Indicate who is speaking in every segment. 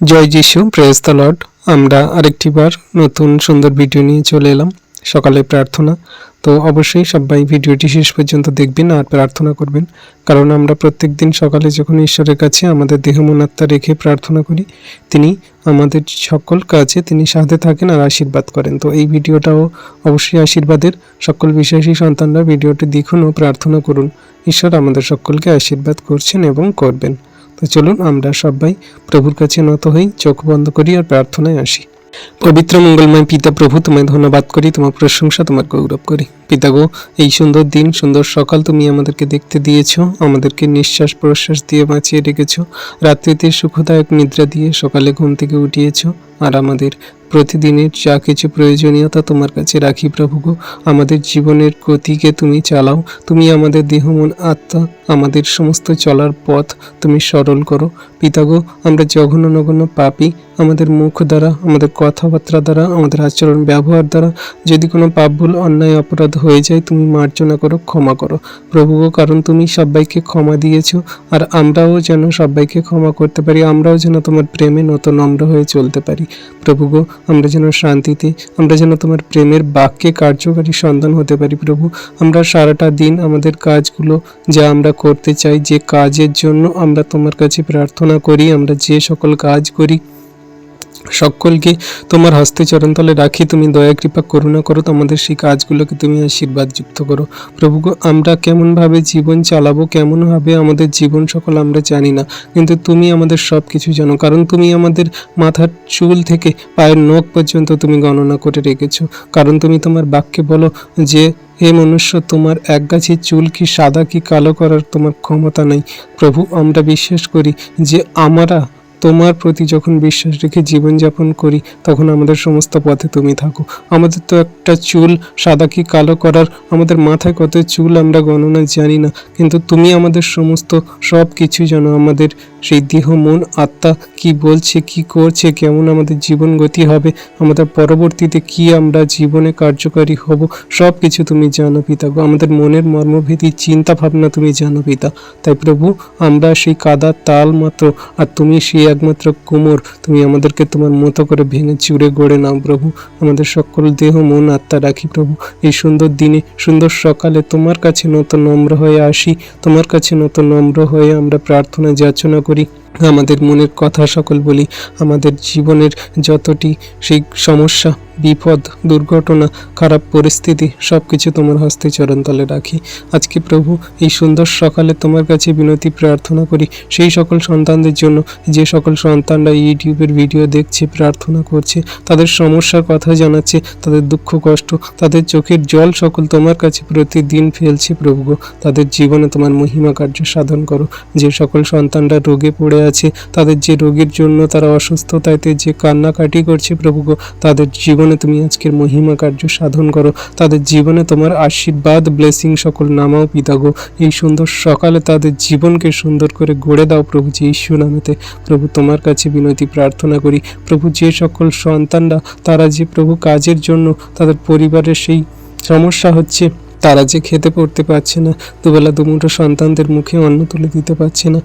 Speaker 1: জয় যিশু press the Lord আমরা আরেকটিবার নতুন সুন্দর ভিডিও নিয়ে চলে এলাম। সকালে প্রার্থনা। তো অবশ্যই সবাই ভিডিওটি শেষ পর্যন্ত দেখবেন আর প্রার্থনা করবেন। কারণ আমরা প্রত্যেক দিন সকালে যখন ঈশ্বরের কাছে আমাদের দেহ মনাত্মা রেখে প্রার্থনা করি, তিনি আমাদের সকল কাজে তিনি সাথে থাকেন আর আশীর্বাদ করেন। তো এই ভিডিওটাও অবশ্যই আশীর্বাদের। সকল বিশ্বাসী সন্তানরা ভিডিওটি দেখুন ও প্রার্থনা করুন। ঈশ্বর আমাদের সকলকে আশীর্বাদ করছেন এবং করবেন। তো চলুন, আমরা সবাই প্রভুর কাছে নত হই, চোখ বন্ধ করি আর প্রার্থনায় আসি। পবিত্র মঙ্গলময় পিতা প্রভু, তোমায় ধন্যবাদ করি, তোমার প্রশংসা, তোমার গৌরব করি। পিতা গো, এই সুন্দর দিন, সুন্দর সকাল তুমি আমাদেরকে দেখতে দিয়েছ, আমাদেরকে নিঃশ্বাস প্রশ্বাস দিয়ে বাঁচিয়ে রেখেছ, রাত্রিতে সুখদায়ক নিদ্রা দিয়ে সকালে ঘুম থেকে উঠিয়েছ, আর আমাদের প্রতিদিনের যা কিছু প্রয়োজনীয়তা তোমার কাছে রাখি প্রভু আমাদের জীবনের গতিকে তুমি চালাও, তুমি আমাদের দেহ, মন, আত্মা, আমাদের সমস্ত চলার পথ তুমি সরল করো। পিতা গো, আমরা জঘন্য নগণ্য পাপি, আমাদের মুখ দ্বারা, আমাদের কথাবার্তা দ্বারা, আমাদের আচরণ ব্যবহার দ্বারা যদি কোনো পাপ ভুল, অন্যায়, অপরাধ হয়ে যায়, তুমি মার্জনা করো, ক্ষমা করো। প্রভু গো, কারণ তুমি সবাইকে ক্ষমা দিয়েছ, আর আমরাও যেন সবাইকে ক্ষমা করতে পারি, আমরাও যেন তোমার প্রেমে নত, নম্র হয়ে চলতে পারি। প্রভু গো আমরা যেন শান্তিতে, আমরা যেন তোমার প্রেমের বাক্যে কার্যকারী সন্ধান হতে পারি প্রভু। আমরা সারাটা দিন আমাদের কাজগুলো যা আমরা করতে চাই, যে কাজের জন্য আমরা তোমার কাছে প্রার্থনা করি, আমরা যে সকল কাজ করি সকলকে তোমার হস্তে চরণতলে রাখি। তুমি দয়া, কৃপা, করুণা করো। তোমাদের সেই কাজগুলোকে তুমি আশীর্বাদ যুক্ত করো। প্রভু আমরা কেমনভাবে জীবন চালাবো, কেমনভাবে আমাদের জীবন সকল আমরা জানি না। কিন্তু তুমি আমাদের সব কিছু জানো, কারণ তুমি আমাদের মাথার চুল থেকে পায়ের নখ পর্যন্ত তুমি গণনা করে রেখেছো। কারণ তুমি তোমার বাক্যে বলো যে, হে মনুষ্য, তোমার এক গাছি চুল কি সাদা কি কালো করার তোমার ক্ষমতা নেই। প্রভু, আমরা বিশ্বাস করি যে, আমরা তোমার প্রতি যখন বিশ্বাস রেখে জীবনযাপন করি, তখন আমাদের সমস্ত পথে তুমি থাকো। আমাদের তো একটা চুল, সাদা কি কালো করার, আমাদের মাথায় কত চুল আমরা গণনা জানি না, কিন্তু তুমি আমাদের সমস্ত সব কিছু যেন আমাদের সেই দেহ, মন, আত্মা কি বলছে, কি করছে, কেমন আমাদের জীবন গতি হবে, আমাদের পরবর্তীতে কি আমরা জীবনে কার্যকারী হব সব কিছু তুমি জানো পিতা গো। আমাদের মনের মর্মভেদী চিন্তা ভাবনা তুমি জানো পিতা। তাই প্রভু, আমরা সেই কাদার তাল মাত্র আর তুমি সেই একমাত্র কোমর। তুমি আমাদেরকে তোমার মতো করে ভেঙে চুড়ে গড়ে নাও প্রভু। আমাদের সকল দেহ, মন, আত্মা রাখি প্রভু। এই সুন্দর দিনে, সুন্দর সকালে তোমার কাছে নত নম্র হয়ে আসি, তোমার কাছে নত নম্র হয়ে আমরা প্রার্থনা, যাচনা করি। আমাদের মনের কথা সকল বলি, আমাদের জীবনের যতটি সেই সমস্যা, বিপদ, দুর্ঘটনা, খারাপ পরিস্থিতি সব কিছু তোমার হস্তে চরণতলে রাখি। আজকে প্রভু, এই সুন্দর সকালে তোমার কাছে বিনতি, প্রার্থনা করি। সেই সকল সন্তানদের জন্য, যে সকল সন্তানরা ইউটিউবের ভিডিও দেখছে, প্রার্থনা করছে, তাদের সমস্যার কথা জানাচ্ছে, তাদের দুঃখ, কষ্ট, তাদের চোখের জল সকল তোমার কাছে প্রতিদিন ফেলছে প্রভু তাদের জীবনে তোমার মহিমা কার্য সাধন করো। যে সকল সন্তানরা রোগে পড়ে আছে। তাদের যে রোগের জন্য তারা অসুস্থতাতে যে কান্নাকাটি করছে প্রভু গো, তাদের জীবনে তুমি আজকের মহিমা কার্য সাধন করো। তাদের জীবনে তোমার আশীর্বাদ ব্লেসিং সকল নামাও পিতা গো। এই সুন্দর সকালে তাদের জীবনকে সুন্দর করে গড়ে দাও প্রভু যে ঈশ্বর নামেতে। প্রভু তোমার কাছে বিনতি প্রার্থনা করি। প্রভু যে সকল সন্তানরা তারা যে প্রভু কাজের জন্য তাদের পরিবারের সেই সমস্যা হচ্ছে তারা যে খেতে পড়তে পারছে না দুবেলা দুমুঠো সন্তানদের মুখে অন্ন তুলে দিতে পারছে না।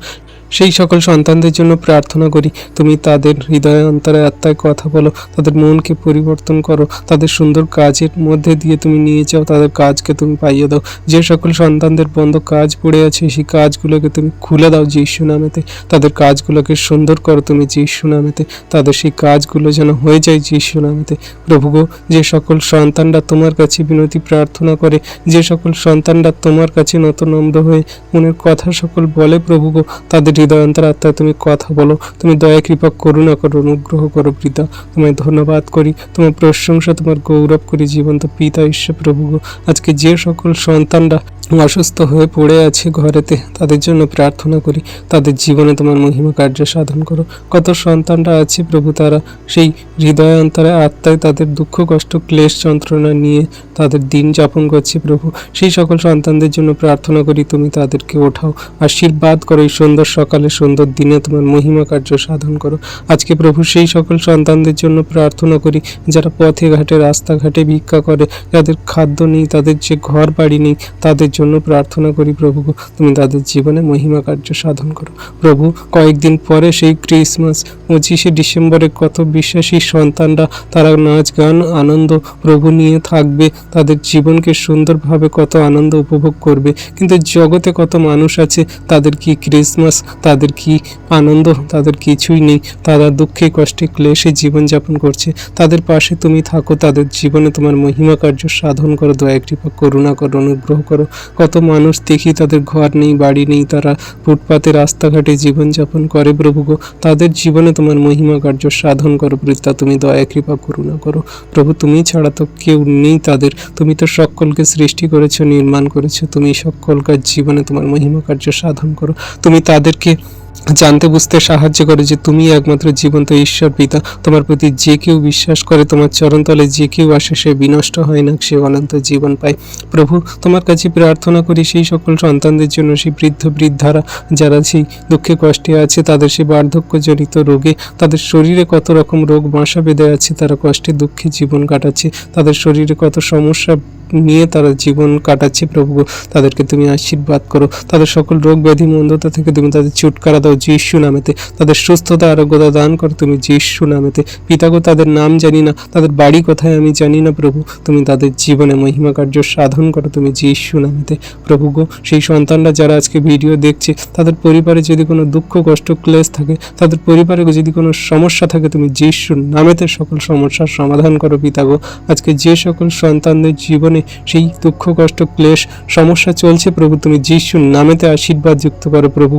Speaker 1: সেই সকল সন্তানদের জন্য প্রার্থনা করি। তুমি তাদের হৃদয় অন্তরে আত্মায় কথা বলো, তাদের মনকে পরিবর্তন করো, তাদের সুন্দর কাজের মধ্যে দিয়ে তুমি নিয়ে যাও, তাদের কাজকে তুমি পাইয়ে দাও। যে সকল সন্তানদের বন্ধ কাজ পড়ে আছে, সেই কাজগুলোকে তুমি খুলে দাও যিশু নামেতে। তাদের কাজগুলোকে সুন্দর করো তুমি যিশু নামেতে। তাদের সেই কাজগুলো যেন হয়ে যায় যিশু নামেতে। প্রভু গো, যে সকল সন্তানরা তোমার কাছে বিনতি প্রার্থনা করে, যে সকল সন্তানরা তোমার কাছে নত নম্র হয়ে মনের কথা সকল বলে প্রভু গো, তাদের হৃদয় অন্তরাত্মায় তুমি কথা বলো, তুমি দয়া, কৃপা, করুণা করো, অনুগ্রহ করো পিতা তোমায় ধন্যবাদ করি, তোমার প্রশংসা, তোমার গৌরব করি জীবন্ত পিতা ঈশ্বর প্রভু আজকে যে সকল সন্তানরা অসুস্থ হয়ে পড়ে আছে ঘরেতে, তাদের জন্য প্রার্থনা করি, তাদের জীবনে তোমার মহিমা কার্য সাধন করো। কত সন্তানরা আছে প্রভু তারা, সেই হৃদয় অন্তরে আত্মায় তাদের দুঃখ, কষ্ট, ক্লেশ, যন্ত্রণা নিয়ে তাদের দিন যাপন করছে প্রভু। সেই সকল সন্তানদের জন্য প্রার্থনা করি তুমি তাদেরকে ওঠাও। আশীর্বাদ করো এই সুন্দর সকালে সুন্দর দিনে তোমার মহিমা কার্য সাধন করো। আজকে প্রভু সেই সকল সন্তানদের জন্য প্রার্থনা করি, যারা পথে ঘাটে, রাস্তাঘাটে ভিক্ষা করে, যাদের খাদ্য নেই, তাদের যে ঘর বাড়ি নেই, তাদের জন্য প্রার্থনা করি প্রভু। তুমি তাদের জীবনে মহিমা কার্য সাধন করো। প্রভু, কয়েকদিন পরে সেই ক্রিসমাস, পঁচিশে ডিসেম্বরে কত বিশ্বাসী সন্তানরা, তারা নাচ গান, আনন্দ প্রভু নিয়ে থাকবে। তাদের জীবনকে সুন্দরভাবে কত আনন্দ উপভোগ করবে, কিন্তু জগতে কত মানুষ আছে, তাদের কি ক্রিসমাস, তাদের কি আনন্দ, তাদের কিছুই নেই। তারা দুঃখে, কষ্টে, ক্লেশে জীবনযাপন করছে। তাদের পাশে তুমি থাকো, তাদের জীবনে তোমার মহিমা কার্য সাধন করো, দয়া কৃপা করুণা করো, অনুগ্রহ করো। কত মানুষ দেখি তাদের ঘর নেই, বাড়ি নেই, তারা ফুটপাতে, রাস্তাঘাটে জীবনযাপন করে প্রভু গো। তাদের জীবনে তোমার মহিমা কার্য সাধন করো বৃত্তা তুমি দয়া, কৃপা, করুণা করো। প্রভু, তুমি ছাড়া তো কেউ নেই তাদের তুমি তো সকলকে সৃষ্টি করেছ, নির্মাণ করেছ, তুমি সকলকার জীবনে তোমার মহিমা কার্য সাধন করো। তুমি তাদেরকে জানতে, বুঝতে সাহায্য করে যে তুমি একমাত্র জীবন্ত ঈশ্বর পিতা। তোমার প্রতি যে কেউ বিশ্বাস করে, তোমার চরণতলে যে কেউ আসে, সে বিনষ্ট হয় না, সে অনন্ত জীবন পায়। প্রভু, তোমার কাছে প্রার্থনা করি, সেই সকল সন্তানদের জন্য, সেই বৃদ্ধ বৃদ্ধারা যারা সেই দুঃখে, কষ্টে আছে, তাদের সেই বার্ধক্যজনিত রোগে, তাদের শরীরে কত রকম রোগ, বাসা বেঁধে আছে, তারা কষ্টে, দুঃখে জীবন কাটাচ্ছে। তাদের শরীরে কত সমস্যা নিয়ে তারা জীবন কাটাচ্ছে, প্রভু, তাদেরকে তুমি আশীর্বাদ করো। তাদের সকল রোগ ব্যাধি মন্দতা থেকে তুমি তাদের ছুটকারা দাও যিশু নামেতে। তাদের সুস্থতা আরোগ্যতা দান করো তুমি যিশু নামেতে। পিতাগো, তাদের নাম জানি না, তাদের বাড়ি কোথায় আমি জানি না, প্রভু। তুমি তাদের জীবনে মহিমা কার্য সাধন করো তুমি যিশু নামেতে। প্রভু গো, সেই সন্তানরা যারা আজকে ভিডিও দেখছে, তাদের পরিবারে যদি কোনো দুঃখ, কষ্ট, ক্লেশ থাকে, তাদের পরিবারে যদি কোনো সমস্যা থাকে, তুমি যিশু নামেতে সকল সমস্যার সমাধান করো পিতাগো। আজকে যে সকল সন্তানদের জীবনে সেই দুঃখ কষ্ট ক্লেশ সমস্যা চলছে প্রভু তুমি যিশুর নামেতে আশীর্বাদ যুক্ত করো প্রভু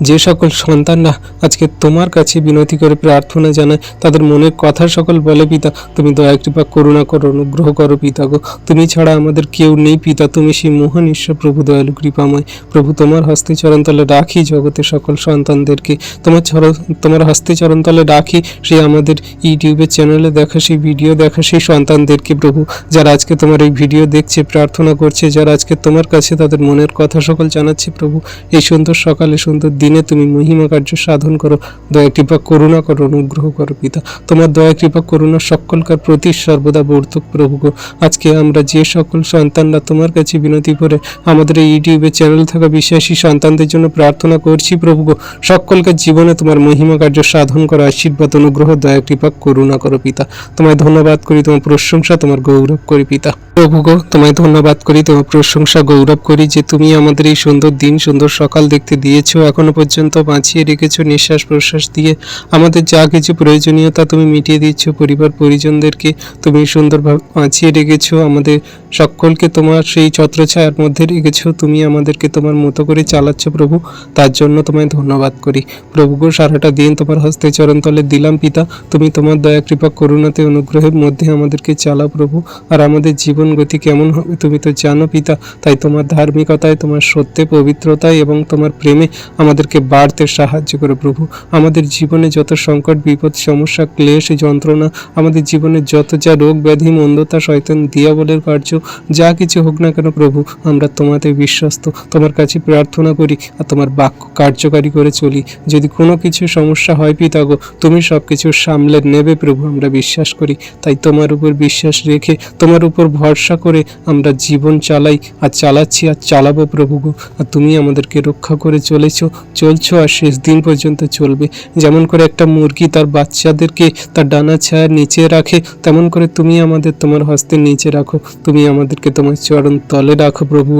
Speaker 1: যে সকল সন্তানরা আজকে তোমার কাছে বিনতি করে প্রার্থনা জানায়, তাদের মনের কথা সকল বলে, পিতা, তুমি দয়া, কৃপা, করুণা করো, অনুগ্রহ করো, পিতা গো। তুমি ছাড়া আমাদের কেউ নেই, পিতা। তুমি সেই মহান ঈশ্বর, প্রভু দয়ালু, কৃপাময়। প্রভু, তোমার হস্তে চরণতলে রাখি জগতের সকল সন্তানদেরকে। তোমার চরণ, তোমার হস্তে চরণতলে রাখি সেই আমাদের ইউটিউবের চ্যানেলে দেখা সেই ভিডিও, দেখা সেই সন্তানদেরকে, প্রভু। যারা আজকে তোমার এই ভিডিও দেখছে, প্রার্থনা করছে, যারা আজকে তোমার কাছে তাদের মনের কথা সকল জানাচ্ছে, প্রভু। এই সুন্দর সকালে সুন্দর দিনে তুমি মহিমা কার্য সাধন করো, দয়া কৃপা, করুণা করো, অনুগ্রহ করো পিতা। তোমার দয়া, কৃপা, করুণা সকলকার প্রতি সর্বদা বর্তক প্রভু গো। আজকে আমরা যে সকল সন্তানরা তোমার কাছে বিনতি করে আমাদের এই ইউটিউবে চ্যানেল থাকা বিশ্বাসী সন্তানদের জন্য প্রার্থনা করছি প্রভু গো, সকলকে জীবনে তোমার মহিমা কার্য সাধন করো, আশীর্বাদ, অনুগ্রহ, দয়া, কৃপা, করুণা করো পিতা। তোমায় ধন্যবাদ করি, তোমার প্রশংসা, তোমার গৌরব করি পিতা। প্রভু গো, তোমায় ধন্যবাদ করি, তোমার প্রশংসা, গৌরব করি যে তুমি আমাদের এই সুন্দর দিন, সুন্দর সকাল দেখতে দিয়েছ। এখনও পর্যন্ত বাঁচিয়ে রেখেছো নিঃশ্বাস প্রশ্বাস দিয়ে। আমাদের যা কিছু প্রয়োজনীয়তা তুমি মিটিয়ে দিচ্ছ, পরিবার, পরিজনদেরকে। তুমি সুন্দরভাবে বাঁচিয়ে রেখেছো আমাদের সকলকে। তোমার সেই ছত্রছায়ার মধ্যে রেখেছো, তুমি আমাদেরকে তোমার মতো করে চালাচ্ছ প্রভু। তার জন্য তোমায় ধন্যবাদ করি। প্রভু গো, সারাটা দিন তোমার হস্তে চরণতলে দিলাম পিতা। তুমি তোমার দয়া, কৃপা, করুণাতে অনুগ্রহের মধ্যে আমাদেরকে চালাও প্রভু। আর আমাদের জীবন গতি কেমন হবে তুমি তো জানো পিতা। তাই তোমার ধার্মিকতায়, তোমার সত্যে পবিত্রতায় এবং তোমার প্রেমে আমাদেরকে বাড়তে সাহায্য করো প্রভু। আমাদের জীবনে যত সংকট, বিপদ, সমস্যা, ক্লেশ, যন্ত্রণা, আমাদের জীবনে যত যা রোগ, ব্যাধি, মন্দতা, শয়তান, দিয়াবলের কার্য, যা কিছু হোক না কেন প্রভু, আমরা তোমাতে বিশ্বস্ত। তোমার কাছে প্রার্থনা করি আর তোমার বাক্য কার্যকারী করে চলি। যদি কোনো কিছু সমস্যা হয় পিতাগো, তুমি সব কিছু সামলে নেবে প্রভু, আমরা বিশ্বাস করি। তাই তোমার উপর বিশ্বাস রেখে, তোমার উপর ভরসা করে আমরা জীবন চালাই আর চালাচ্ছি আর চালাবো প্রভু গো। আর তুমি আমাদেরকে রক্ষা করে চলেছো। চলছো আর শেষ দিন পর্যন্ত চলবে। যেমন করে একটা মুরগি তার বাচ্চাদেরকে তার ডানা ছায়ার নিচে রাখে, তেমন করে তুমি আমাদের তোমার হস্তের নিচে রাখো। তুমি আমাদেরকে তোমার চরণ তলে রাখো প্রভু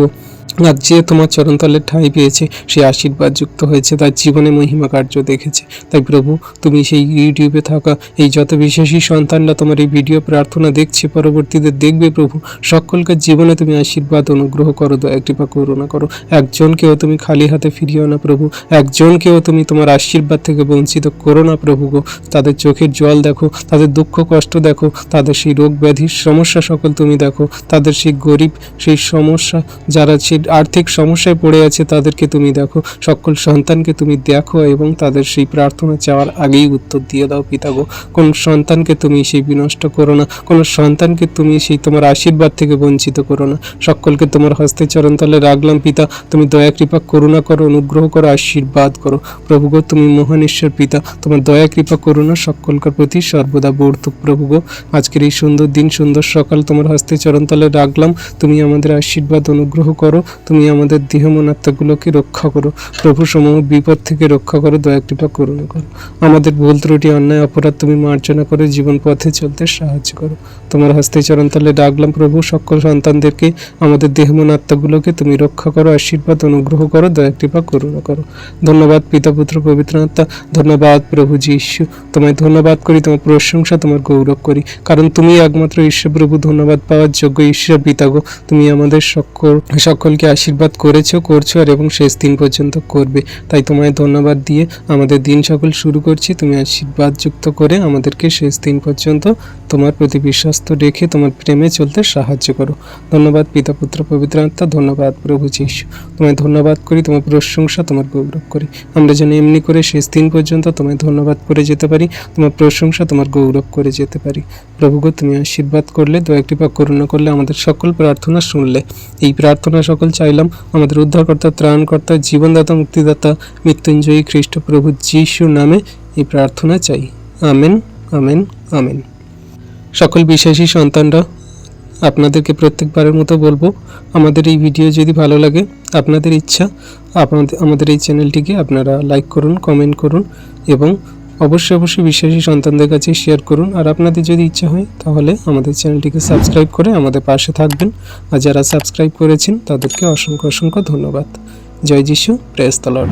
Speaker 1: আর যে তোমার চরণতলে ঠাঁই পেয়েছে, সে আশীর্বাদ যুক্ত হয়েছে, তার জীবনে মহিমা কার্য দেখেছে। তাই প্রভু, তুমি সেই ইউটিউবে থাকা এই যত বিশেষী সন্তানরা তোমার এই ভিডিও প্রার্থনা দেখছে, পরবর্তীতে দেখবে প্রভু সকলকার জীবনে তুমি আশীর্বাদ অনুগ্রহ করো, দয়া কৃপা করুণা করো। একজনকেও তুমি খালি হাতে ফিরিও না প্রভু, একজনকেও তুমি তোমার আশীর্বাদ থেকে বঞ্চিত করো না প্রভু গো। তাদের চোখের জল দেখো, তাদের দুঃখ কষ্ট দেখো, তাদের সেই রোগ ব্যাধির সমস্যা সকল তুমি দেখো, তাদের সেই গরিব, সেই সমস্যা যারা সেই আর্থিক সমস্যায় পড়ে আছে তাদেরকে তুমি দেখো, সকল সন্তানকে তুমি দেখো এবং তাদের সেই প্রার্থনা চাওয়ার আগেই উত্তর দিয়ে দাও পিতা গো। কোন সন্তানকে তুমি সেই বিনষ্ট করো না, কোন সন্তানকে তুমি সেই তোমার আশীর্বাদ থেকে বঞ্চিত করো না। সকলকে তোমার হস্তে চরণতলে রাখলাম পিতা, তুমি দয়া, কৃপা, করুণা করো, অনুগ্রহ করো, আশীর্বাদ করো। প্রভু গো, তুমি মহান ঈশ্বর পিতা, তোমার দয়া, কৃপা, করুণা সকলকার প্রতি সর্বদা বর্তুক প্রভু গো। আজকের এই সুন্দর দিন, সুন্দর সকাল তোমার হস্তে চরণতলে রাখলাম, তুমি আমাদের আশীর্বাদ, অনুগ্রহ করো তুমি আমাদের দেহ মনাত্মাগুলোকে রক্ষা করো। প্রভু সমূহ বিপদ থেকে রক্ষা করো, দয়া কৃপা করুণা করো। আমাদের ভুল ত্রুটি, অন্যায়, অপরাধ তুমি মার্জনা করে জীবন পথে চলতে সাহায্য করো। তোমার হস্তে চরণতলে ডাকলাম প্রভু, সকল সন্তানদেরকে আমাদের দেহ মন আত্মাগুলোকে তুমি রক্ষা করো, আশীর্বাদ, অনুগ্রহ করো, দয়া কৃপা করুণা করো। ধন্যবাদ পিতা, পুত্র, পবিত্র আত্মা। ধন্যবাদ প্রভু যীশু। তোমায় ধন্যবাদ করি, তোমার প্রশংসা, তোমার গৌরব করি। কারণ তুমি একমাত্র ঈশ্বর প্রভু, ধন্যবাদ পাওয়ার যোগ্য ঈশ্বর পিতা গো। তুমি আমাদের সকল সকল সকলকে আশীর্বাদ করেছ, করছ আর এবং শেষ দিন পর্যন্ত করবে। তাই তোমায় ধন্যবাদ দিয়ে আমাদের দিন সকল শুরু করছি। তুমি আশীর্বাদ যুক্ত করে আমাদেরকে শেষ দিন পর্যন্ত তোমার প্রতি বিশ্বস্ত রেখে তোমার প্রেমে চলতে সাহায্য করো। ধন্যবাদ পিতা, পুত্র, পবিত্র আত্মা, ধন্যবাদ প্রভু যীশু। তোমায় ধন্যবাদ করি, তোমার প্রশংসা তোমার গৌরব করি। আমরা যেন এমনি করে শেষ দিন পর্যন্ত তোমায় ধন্যবাদ করে যেতে পারি, তোমার প্রশংসা তোমার গৌরব করে যেতে পারি। প্রভু গো, তুমি আশীর্বাদ করলে, দয়া কৃপা করুণা করলে আমাদের সকল প্রার্থনা শুনলে। এই প্রার্থনা সকল চাইলাম, আমাদের উদ্ধারকর্তা, ত্রাণকর্তা, জীবনদাতা, মুক্তিদাতা, মৃত্যুঞ্জয়ী খ্রিস্ট প্রভু যিশুর নামে এই প্রার্থনা চাই। Amen amen amen. সকল বিশ্বাসী সন্তানরা, আপনাদেরকে প্রত্যেকবারের মতো বলব, আমাদের এই ভিডিও যদি ভালো লাগে, আপনাদের ইচ্ছা, আপনাদের, আমাদের এই চ্যানেলটিকে আপনারা লাইক করুন, কমেন্ট করুন এবং অবশ্যই অবশ্যই বিশ্বাসী সন্তানদের কাছে শেয়ার করুন। আর আপনাদের যদি ইচ্ছা হয়, তাহলে আমাদের চ্যানেলটিকে সাবস্ক্রাইব করে আমাদের পাশে থাকবেন। আর যারা সাবস্ক্রাইব করেছেন, তাদেরকে অসংখ্য অসংখ্য ধন্যবাদ। জয় যিশু প্রেস তলট